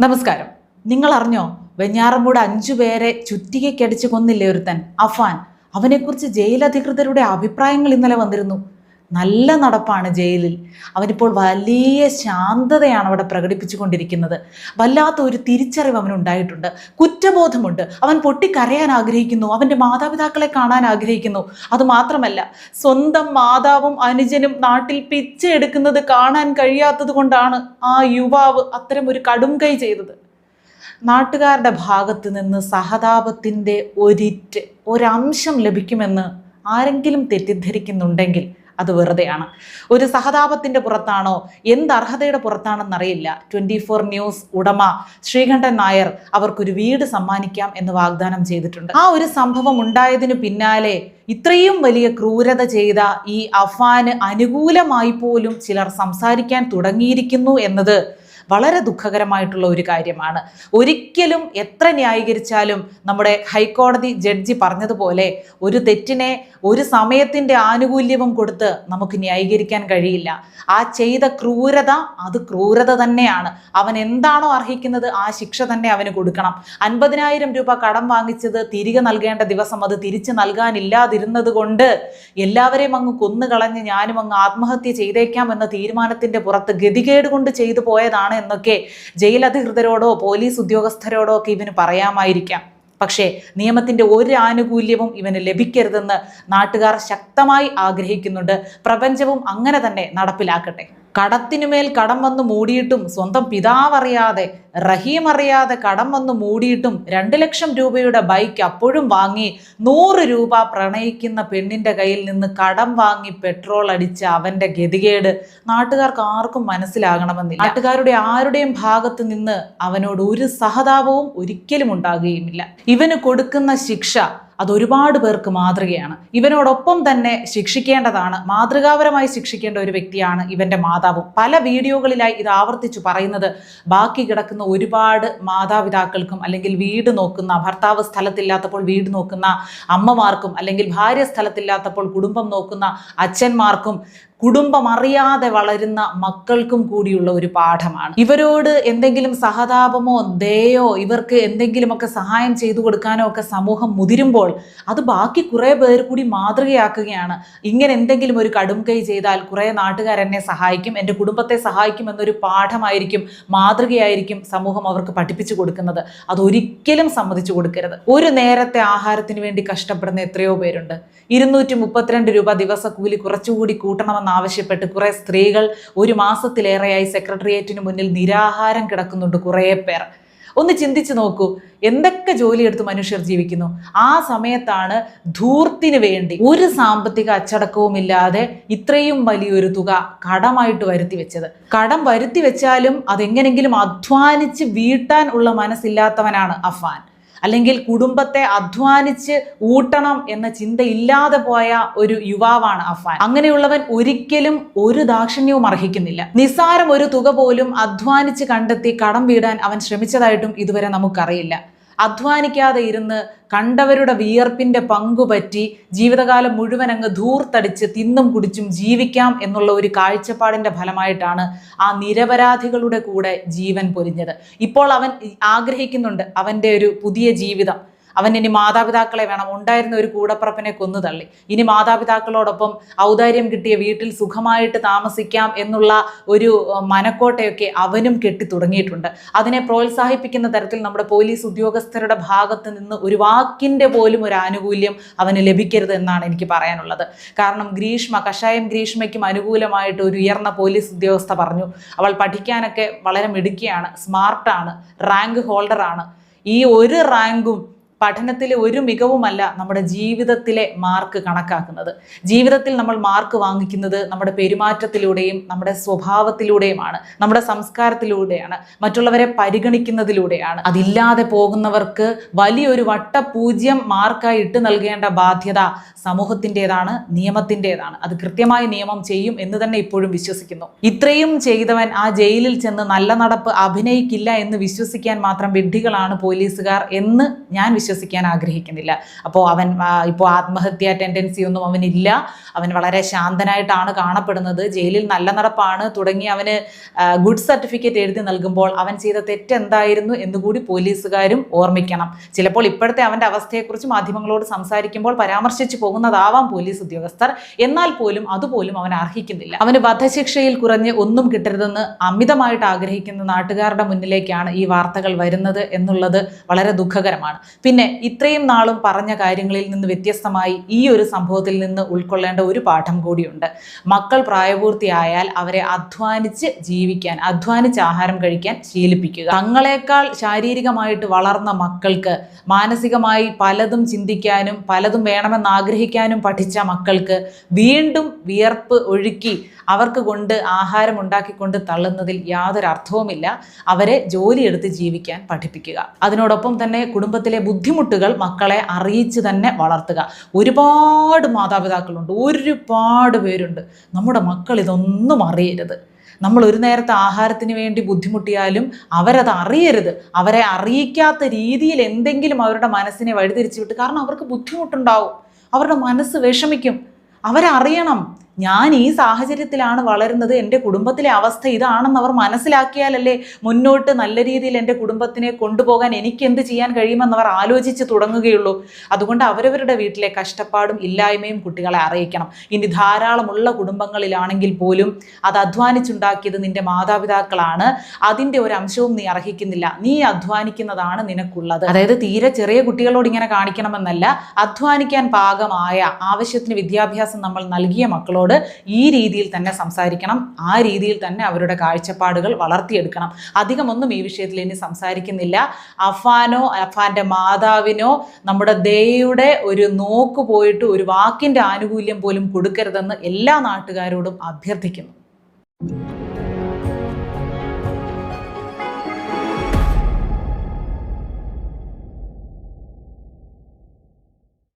നമസ്കാരം. നിങ്ങൾ അറിഞ്ഞോ വെഞ്ഞാറമൂട് അഞ്ചു പേരെ ചുറ്റികയ്ക്കടിച്ച് കൊന്നില്ലേ ഒരുത്തൻ അഫാൻ. അവനെക്കുറിച്ച് ജയിലധികൃതരുടെ അഭിപ്രായങ്ങൾ ഇന്നലെ വന്നിരുന്നു. നല്ല നടപ്പാണ് ജയിലിൽ. അവനിപ്പോൾ വലിയ ശാന്തതയാണ് അവിടെ പ്രകടിപ്പിച്ചുകൊണ്ടിരിക്കുന്നത്. വല്ലാത്ത ഒരു തിരിച്ചറിവ് അവനുണ്ടായിട്ടുണ്ട്. കുറ്റബോധമുണ്ട്. അവൻ പൊട്ടിക്കരയാൻ ആഗ്രഹിക്കുന്നു. അവന്റെ മാതാപിതാക്കളെ കാണാൻ ആഗ്രഹിക്കുന്നു. അതുമാത്രമല്ല സ്വന്തം മാതാവും അനുജനും നാട്ടിൽ പിച്ച എടുക്കുന്നത് കാണാൻ കഴിയാത്തത് കൊണ്ടാണ് ആ യുവാവ് അത്തരം ഒരു കടും കൈ ചെയ്തത്. നാട്ടുകാരുടെ ഭാഗത്ത് നിന്ന് സഹതാപത്തിന്റെ ഒരിറ്റ് ഒരംശം ലഭിക്കുമെന്ന് ആരെങ്കിലും തെറ്റിദ്ധരിക്കുന്നുണ്ടെങ്കിൽ അത് വെറുതെയാണ്. ഒരു സഹതാപത്തിന്റെ പുറത്താണോ? എന്ത് അർഹതയുടെ പുറത്താണെന്നറിയില്ല. ട്വന്റി ഫോർ ന്യൂസ് ഉടമ ശ്രീകണ്ഠൻ നായർ അവർക്കൊരു വീട് സമ്മാനിക്കാം എന്ന് വാഗ്ദാനം ചെയ്തിട്ടുണ്ട്. ആ ഒരു സംഭവം ഉണ്ടായതിനു പിന്നാലെ ഇത്രയും വലിയ ക്രൂരത ചെയ്ത ഈ അഫാന് അനുകൂലമായി പോലും ചിലർ സംസാരിക്കാൻ തുടങ്ങിയിരിക്കുന്നു എന്നത് വളരെ ദുഃഖകരമായിട്ടുള്ള ഒരു കാര്യമാണ്. ഒരിക്കലും എത്ര ന്യായീകരിച്ചാലും നമ്മുടെ ഹൈക്കോടതി ജഡ്ജി പറഞ്ഞതുപോലെ ഒരു തെറ്റിനെ ഒരു സമയത്തിന്റെ ആനുകൂല്യവും കൊടുത്ത് നമുക്ക് ന്യായീകരിക്കാൻ കഴിയില്ല. ആ ചെയ്ത ക്രൂരത അത് ക്രൂരത തന്നെയാണ്. അവൻ എന്താണോ അർഹിക്കുന്നത് ആ ശിക്ഷ തന്നെ അവന് കൊടുക്കണം. അൻപതിനായിരം രൂപ കടം വാങ്ങിച്ചത് തിരികെ നൽകേണ്ട ദിവസം അത് തിരിച്ചു നൽകാനില്ലാതിരുന്നത് കൊണ്ട് എല്ലാവരെയും അങ്ങ് കൊന്നുകളഞ്ഞ് ഞാനും അങ്ങ് ആത്മഹത്യ ചെയ്തേക്കാം എന്ന തീരുമാനത്തിന്റെ പുറത്ത് ഗതികേട് കൊണ്ട് ചെയ്തു പോയതാണ് എന്നൊക്കെ ജയിൽ അധികൃതരോടോ പോലീസ് ഉദ്യോഗസ്ഥരോടോ ഒക്കെ ഇവന് പറയാമായിരിക്കാം. പക്ഷേ നിയമത്തിന്റെ ഒരു ആനുകൂല്യവും ഇവന് ലഭിക്കരുതെന്ന് നാട്ടുകാർ ശക്തമായി ആഗ്രഹിക്കുന്നുണ്ട്. പ്രപഞ്ചവും അങ്ങനെ തന്നെ നടപ്പിലാക്കട്ടെ. കടത്തിനുമേൽ കടം വന്ന് മൂടിയിട്ടും സ്വന്തം പിതാവ് അറിയാതെ റഹീം അറിയാതെ കടം വന്ന് മൂടിയിട്ടും രണ്ട് ലക്ഷം രൂപയുടെ ബൈക്ക് അപ്പോഴും വാങ്ങി നൂറ് രൂപ പ്രണയിക്കുന്ന പെണ്ണിന്റെ കയ്യിൽ നിന്ന് കടം വാങ്ങി പെട്രോൾ അടിച്ച അവന്റെ ഗതികേട് നാട്ടുകാർക്ക് ആർക്കും മനസ്സിലാകണമെന്നില്ല. നാട്ടുകാരുടെ ആരുടെയും ഭാഗത്ത് നിന്ന് അവനോട് ഒരു സഹതാപവും ഒരിക്കലും ഉണ്ടാകുകയുമില്ല. ഇവന് കൊടുക്കുന്ന ശിക്ഷ അത് ഒരുപാട് പേർക്ക് മാതൃകയാണ്. ഇവനോടൊപ്പം തന്നെ ശിക്ഷിക്കേണ്ടതാണ് മാതൃകാപരമായി ശിക്ഷിക്കേണ്ട ഒരു വ്യക്തിയാണ് ഇവന്റെ മാതാവും. പല വീഡിയോകളിലായി ഇത് ആവർത്തിച്ചു പറയുന്നത് ബാക്കി കിടക്കുന്ന ഒരുപാട് മാതാപിതാക്കൾക്കും അല്ലെങ്കിൽ വീട് നോക്കുന്ന ഭർത്താവ് സ്ഥലത്തില്ലാത്തപ്പോൾ വീട് നോക്കുന്ന അമ്മമാർക്കും അല്ലെങ്കിൽ ഭാര്യ സ്ഥലത്തില്ലാത്തപ്പോൾ കുടുംബം നോക്കുന്ന അച്ഛന്മാർക്കും കുടുംബം അറിയാതെ വളരുന്ന മക്കൾക്കും കൂടിയുള്ള ഒരു പാഠമാണ്. ഇവരോട് എന്തെങ്കിലും സഹതാപമോ ദയോ ഇവർക്ക് എന്തെങ്കിലുമൊക്കെ സഹായം ചെയ്തു കൊടുക്കാനോ ഒക്കെ സമൂഹം മുതിരുമ്പോൾ അത് ബാക്കി കുറേ പേർ കൂടി മാതൃകയാക്കുകയാണ്. ഇങ്ങനെ എന്തെങ്കിലും ഒരു കടും കൈ ചെയ്താൽ കുറേ നാട്ടുകാരെന്നെ സഹായിക്കും എന്റെ കുടുംബത്തെ സഹായിക്കും എന്നൊരു പാഠമായിരിക്കും മാതൃകയായിരിക്കും സമൂഹം അവർക്ക് പഠിപ്പിച്ചു കൊടുക്കുന്നത്. അതൊരിക്കലും സമ്മതിച്ചു കൊടുക്കരുത്. ഒരു നേരത്തെ ആഹാരത്തിന് വേണ്ടി കഷ്ടപ്പെടുന്ന എത്രയോ പേരുണ്ട്. ഇരുന്നൂറ്റി മുപ്പത്തിരണ്ട് രൂപ ദിവസക്കൂലി കുറച്ചുകൂടി കൂട്ടണമെന്ന് ആവശ്യപ്പെട്ട് കുറേ സ്ത്രീകൾ ഒരു മാസത്തിലേറെയായി സെക്രട്ടേറിയറ്റിന് മുന്നിൽ നിരാഹാരം കിടക്കുന്നുണ്ട് കുറേ പേർ. ഒന്ന് ചിന്തിച്ചു നോക്കൂ എന്തൊക്കെ ജോലിയെടുത്ത് മനുഷ്യർ ജീവിക്കുന്നു? ആ സമയത്താണ് ധൂർത്തിന് വേണ്ടി ഒരു സാമ്പത്തിക അച്ചടക്കവും ഇല്ലാതെ ഇത്രയും വലിയൊരു തുക കടമായിട്ട് വരുത്തി വെച്ചത്. കടം വരുത്തി വെച്ചാലും അതെങ്ങനെങ്കിലും അധ്വാനിച്ച് വീട്ടാൻ ഉള്ള മനസ്സില്ലാത്തവനാണ് അഫാൻ അല്ലെങ്കിൽ കുടുംബത്തെ അധ്വാനിച്ച് ഊട്ടണം എന്ന ചിന്തയില്ലാതെ പോയ ഒരു യുവാവാണ് അഫാൻ അങ്ങനെയുള്ളവൻ ഒരിക്കലും ഒരു ദാക്ഷിണ്യവും അർഹിക്കുന്നില്ല. നിസ്സാരം ഒരു തുക പോലും അധ്വാനിച്ച് കണ്ടെത്തി കടം വീടാൻ അവൻ ശ്രമിച്ചതായിട്ടും ഇതുവരെ നമുക്കറിയില്ല. അധ്വാനിക്കാതെ ഇരുന്ന് കണ്ടവരുടെ വിയർപ്പിന്റെ പങ്കുപറ്റി ജീവിതകാലം മുഴുവൻ അങ്ങ് ധൂർത്തടിച്ച് തിന്നും കുടിച്ചും ജീവിക്കാം എന്നുള്ള ഒരു കാഴ്ചപ്പാടിന്റെ ഫലമായിട്ടാണ് ആ നിരപരാധികളുടെ കൂടെ ജീവൻ പൊരിഞ്ഞത് ഇപ്പോൾ അവൻ ആഗ്രഹിക്കുന്നുണ്ട് അവന്റെ ഒരു പുതിയ ജീവിതം. അവൻ ഇനി മാതാപിതാക്കളെ വേണം. ഉണ്ടായിരുന്ന ഒരു കൂടപ്പറപ്പിനെ കൊന്നു തള്ളി. ഇനി മാതാപിതാക്കളോടൊപ്പം ഔദാര്യം കിട്ടിയ വീട്ടിൽ സുഖമായിട്ട് താമസിക്കാം എന്നുള്ള ഒരു മനക്കോട്ടയൊക്കെ അവനും കെട്ടി തുടങ്ങിയിട്ടുണ്ട്. അതിനെ പ്രോത്സാഹിപ്പിക്കുന്ന തരത്തിൽ നമ്മുടെ പോലീസ് ഉദ്യോഗസ്ഥരുടെ ഭാഗത്ത് നിന്ന് ഒരു വാക്കിന്റെ പോലും ഒരു ആനുകൂല്യം അവന് ലഭിക്കരുത് എന്നാണ് എനിക്ക് പറയാനുള്ളത്. കാരണം ഗ്രീഷ്മ കഷായം ഗ്രീഷ്മയ്ക്കും അനുകൂലമായിട്ട് ഒരു ഉയർന്ന പോലീസ് ഉദ്യോഗസ്ഥ പറഞ്ഞു. അവൾ പഠിക്കാനൊക്കെ വളരെ മിടുക്കിയാണ് സ്മാർട്ടാണ് റാങ്ക് ഹോൾഡറാണ്. ഈ ഒരു റാങ്കും പഠനത്തിലെ ഒരു മികവുമല്ല നമ്മുടെ ജീവിതത്തിലെ മാർക്ക് കണക്കാക്കുന്നത്. ജീവിതത്തിൽ നമ്മൾ മാർക്ക് വാങ്ങിക്കുന്നത് നമ്മുടെ പെരുമാറ്റത്തിലൂടെയും നമ്മുടെ സ്വഭാവത്തിലൂടെയുമാണ് നമ്മുടെ സംസ്കാരത്തിലൂടെയാണ് മറ്റുള്ളവരെ പരിഗണിക്കുന്നതിലൂടെയാണ്. അതില്ലാതെ പോകുന്നവർക്ക് വലിയൊരു വട്ടപൂജ്യം മാർക്കായി ഇട്ട് നൽകേണ്ട ബാധ്യത സമൂഹത്തിന്റെതാണ് നിയമത്തിന്റെതാണ്. അത് കൃത്യമായ നിയമം ചെയ്യും എന്ന് തന്നെ ഇപ്പോഴും വിശ്വസിക്കുന്നു. ഇത്രയും ചെയ്തവൻ ആ ജയിലിൽ ചെന്ന് നല്ല നടപ്പ് അഭിനയിക്കില്ല എന്ന് വിശ്വസിക്കാൻ മാത്രം വിഡ്ഢികളാണ് പോലീസുകാർ എന്ന് ഞാൻ വിശ്വസിക്കുന്നു വിശ്വസിക്കാൻ ആഗ്രഹിക്കുന്നില്ല. അപ്പോൾ അവൻ ഇപ്പോൾ ആത്മഹത്യാ ടെൻഡൻസി ഒന്നും അവനില്ല. അവൻ വളരെ ശാന്തനായിട്ടാണ് കാണപ്പെടുന്നത്. ജയിലിൽ നല്ല നടപ്പാണ്. തുടങ്ങി അവന് ഗുഡ് സർട്ടിഫിക്കറ്റ് എഴുതി നൽകുമ്പോൾ അവൻ ചെയ്ത തെറ്റെന്തായിരുന്നു എന്നുകൂടി പോലീസുകാരും ഓർമ്മിക്കണം. ചിലപ്പോൾ ഇപ്പോഴത്തെ അവന്റെ അവസ്ഥയെക്കുറിച്ച് മാധ്യമങ്ങളോട് സംസാരിക്കുമ്പോൾ പരാമർശിച്ച് പോകുന്നതാവാം പോലീസ് ഉദ്യോഗസ്ഥർ. എന്നാൽ പോലും അതുപോലും അവൻ അർഹിക്കുന്നില്ല. അവന് വധശിക്ഷയിൽ കുറഞ്ഞ് ഒന്നും കിട്ടരുതെന്ന് അമിതമായിട്ട് ആഗ്രഹിക്കുന്ന നാട്ടുകാരുടെ മുന്നിലേക്കാണ് ഈ വാർത്തകൾ വരുന്നത് എന്നുള്ളത് വളരെ ദുഃഖകരമാണ്. പിന്നെ ഇത്രയും നാളും പറഞ്ഞ കാര്യങ്ങളിൽ നിന്ന് വ്യത്യസ്തമായി ഈ ഒരു സംഭവത്തിൽ നിന്ന് ഉൾക്കൊള്ളേണ്ട ഒരു പാഠം കൂടിയുണ്ട്. മക്കൾ പ്രായപൂർത്തിയായാൽ അവരെ അധ്വാനിച്ച് ജീവിക്കാൻ അധ്വാനിച്ച് ആഹാരം കഴിക്കാൻ ശീലിപ്പിക്കുക. തങ്ങളെക്കാൾ ശാരീരികമായിട്ട് വളർന്ന മക്കൾക്ക് മാനസികമായി പലതും ചിന്തിക്കാനും പലതും വേണമെന്ന് ആഗ്രഹിക്കാനും പഠിച്ച മക്കൾക്ക് വീണ്ടും വിയർപ്പ് ഒഴുക്കി അവർക്ക് കൊണ്ട് ആഹാരം ഉണ്ടാക്കിക്കൊണ്ട് തള്ളുന്നതിൽ യാതൊരു അർത്ഥവുമില്ല അവരെ ജോലിയെടുത്ത് ജീവിക്കാൻ പഠിപ്പിക്കുക. അതിനോടൊപ്പം തന്നെ കുടുംബത്തിലെ ബുദ്ധിമുട്ടുകൾ മക്കളെ അറിയിച്ച് തന്നെ വളർത്തുക. ഒരുപാട് മാതാപിതാക്കളുണ്ട് ഒരുപാട് പേരുണ്ട്. നമ്മുടെ മക്കൾ ഇതൊന്നും അറിയരുത്. നമ്മൾ ഒരു നേരത്തെ ആഹാരത്തിന് വേണ്ടി ബുദ്ധിമുട്ടിയാലും അവരത് അറിയരുത്. അവരെ അറിയിക്കാത്ത രീതിയിൽ എന്തെങ്കിലും അവരുടെ മനസ്സിനെ വഴിതിരിച്ചു വിട്ട് കാരണം അവർക്ക് ബുദ്ധിമുട്ടുണ്ടാവും. അവരുടെ മനസ്സ് വിഷമിക്കും. അവരറിയണം. ഞാൻ ഈ സാഹചര്യത്തിലാണ് വളരുന്നത് എന്റെ കുടുംബത്തിലെ അവസ്ഥ ഇതാണെന്ന് അവർ മനസ്സിലാക്കിയാലല്ലേ മുന്നോട്ട് നല്ല രീതിയിൽ എന്റെ കുടുംബത്തിനെ കൊണ്ടുപോകാൻ എനിക്ക് എന്ത് ചെയ്യാൻ കഴിയുമെന്ന് അവർ ആലോചിച്ച് തുടങ്ങുകയുള്ളൂ. അതുകൊണ്ട് അവരവരുടെ വീട്ടിലെ കഷ്ടപ്പാടും ഇല്ലായ്മയും കുട്ടികളെ അറിയിക്കണം. ഇനി ധാരാളമുള്ള കുടുംബങ്ങളിലാണെങ്കിൽ പോലും അത് അധ്വാനിച്ചുണ്ടാക്കിയത് നിന്റെ മാതാപിതാക്കളാണ്. അതിന്റെ ഒരു അംശവും നീ അർഹിക്കുന്നില്ല. നീ അധ്വാനിക്കുന്നതാണ് നിനക്കുള്ളത്. അതായത് തീരെ ചെറിയ കുട്ടികളോട് ഇങ്ങനെ കാണിക്കണമെന്നല്ല അധ്വാനിക്കാൻ പാകമായ ആവശ്യത്തിന് വിദ്യാഭ്യാസം നമ്മൾ നൽകിയ മക്കളോട് ഈ രീതിയിൽ തന്നെ സംസാരിക്കണം ആ രീതിയിൽ തന്നെ അവരുടെ കാഴ്ചപ്പാടുകൾ വളർത്തിയെടുക്കണം. അധികമൊന്നും ഈ വിഷയത്തിൽ ഇനി സംസാരിക്കുന്നില്ല. അഫാനോ അഫാന്റെ മാതാവിനോ നമ്മുടെ ദയയുടെ ഒരു നോക്ക് പോയിട്ട് ഒരു വാക്കിന്റെ ആനുകൂല്യം പോലും കൊടുക്കരുതെന്ന് എല്ലാ നാട്ടുകാരോടും അഭ്യർത്ഥിക്കുന്നു.